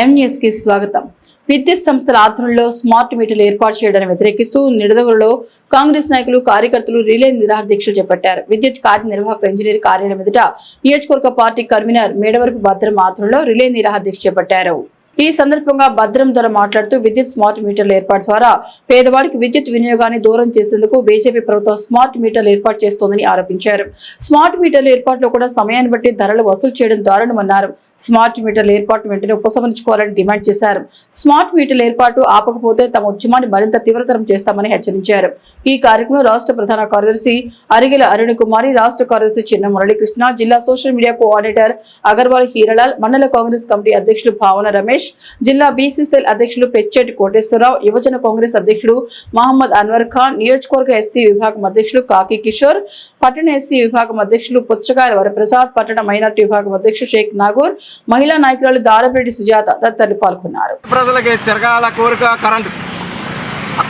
M News స్వాగతం. విద్యుత్ సంస్థల ఆధ్వర్యంలో స్మార్ట్ మీటర్లు ఏర్పాటు చేయడాన్ని వ్యతిరేకిస్తూ నిడదవలలో కాంగ్రెస్ నాయకులు కార్యకర్తలు రిలే నిరాహార దీక్షలు చేపట్టారు. విద్యుత్ కార్యనిర్వాహక ఇంజనీర్ కార్యాలయం ఎదుట నియోజకవర్గ పార్టీ కన్వీనర్ మేడవరపు భద్రం ఆధ్వర్యంలో రిలే నిరాహార దీక్ష చేపట్టారు. ఈ సందర్భంగా భద్రం ద్వారా మాట్లాడుతూ విద్యుత్ స్మార్ట్ మీటర్ల ఏర్పాటు ద్వారా పేదవాడికి విద్యుత్ వినియోగాన్ని దూరం చేసేందుకు బీజేపీ ప్రభుత్వం స్మార్ట్ మీటర్లు ఏర్పాటు చేస్తోందని ఆరోపించారు. స్మార్ట్ మీటర్ల ఏర్పాటులో కూడా సమయాన్ని బట్టి ధరలు వసూలు చేయడం దారుణమన్నారు. స్మార్ట్ మీటర్ల ఏర్పాటు వెంటనే ఉపసంహరించుకోవాలని డిమాండ్ చేశారు. స్మార్ట్ మీటర్ల ఏర్పాటు ఆపకపోతే తమ ఉద్యమాన్ని మరింత తీవ్రతరం చేస్తామని హెచ్చరించారు. ఈ కార్యక్రమం రాష్ట్ర ప్రధాన కార్యదర్శి అరిగెల అరుణ్ కుమారి రాష్ట్ర కార్యదర్శి చిన్న మురళీకృష్ణ జిల్లా social media coordinator Agarwal Hiralal మండల కాంగ్రెస్ కమిటీ అధ్యక్షులు భావన రమేష్ జిల్లా బీసీసీఎల్ అధ్యక్షులు పెచ్చెట్టి కోటేశ్వరరావు యువజన కాంగ్రెస్ అధ్యక్షుడు మహమ్మద్ అన్వర్ ఖాన్ నియోజకవర్గ ఎస్సీ విభాగం అధ్యక్షులు కాకి కిషోర్ పట్టణ ఎస్సీ విభాగం అధ్యక్షులు పుచ్చకాయల వరప్రసాద్ పట్టణ మైనార్టీ విభాగం అధ్యక్షుడు షేక్ నాగూర్ మహిళా నాయకురాలు దారపరెడ్డి సుజాత తదితరులు పాల్గొన్నారు. ప్రజలకి చిరకాల కోరిక కరెంటు.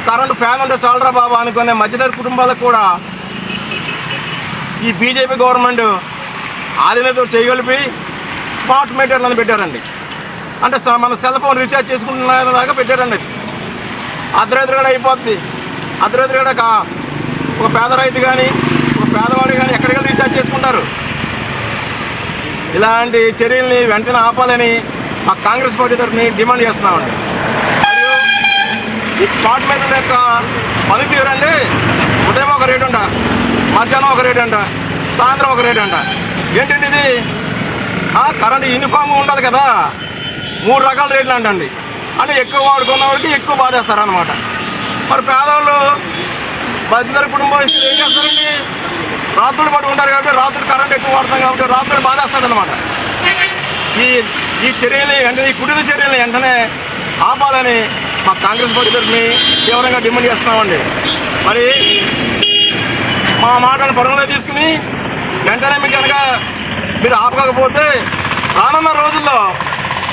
కరెంటు ఫ్యాన్ ఉంటే చాలరా బాబా అనుకునే మధ్యతరగతి కుటుంబాలకు కూడా ఈ బీజేపీ గవర్నమెంట్ ఆధీనత చేయగలిపి స్మార్ట్ మీటర్లను పెట్టారండి. అంటే స- మన సెల్ ఫోన్ రీఛార్జ్ చేసుకుంటున్నలాగా పెట్టారండి. అది అర్ధరాత్రి కూడా అయిపోద్ది. అర్ధరాత్రి కూడా కా- ఒక పేద రైతు కానీ ఒక పేదవాడు కానీ ఎక్కడికి రీఛార్జ్ చేసుకుంటారు? ఇలాంటి చర్యల్ని వెంటనే ఆపాలని మా కాంగ్రెస్ పార్టీ తరఫుని డిమాండ్ చేస్తున్నామండి. మరియు ఈ స్పాట్ మీటర్ల యొక్క పనితీరు అండి ఉదయం ఒక రేటు అంట మధ్యాహ్నం ఒక రేటు అంట సాయంత్రం ఒక రేటు అంట. ఏంటండి ఇది? ఆ, కరెంట్ యూనిఫామ్ ఉండదు కదా. మూడు రకాల రేట్లు అంటండి. అంటే ఎక్కువ వాడుకున్న వాడికి ఎక్కువ బాధేస్తారనమాట మరి పేదవాళ్ళు బతిదర కుటుంబం ఏం చేస్తారండి? రాత్రులు పట్టుకుంటారు కాబట్టి రాత్రులు కరెంట్ ఎక్కువ వాడతాం కాబట్టి రాత్రులు బాధేస్తాడనమాట ఈ ఈ చర్యలు వెంటనే ఈ కుటుంబ చర్యలు వెంటనే ఆపాలని మా కాంగ్రెస్ పార్టీ తరఫుని తీవ్రంగా డిమాండ్ చేస్తున్నామండి. మరి మా మాటను పరిగణలో తీసుకుని వెంటనే మీకు కనుక మీరు ఆపకపోతే రానున్న రోజుల్లో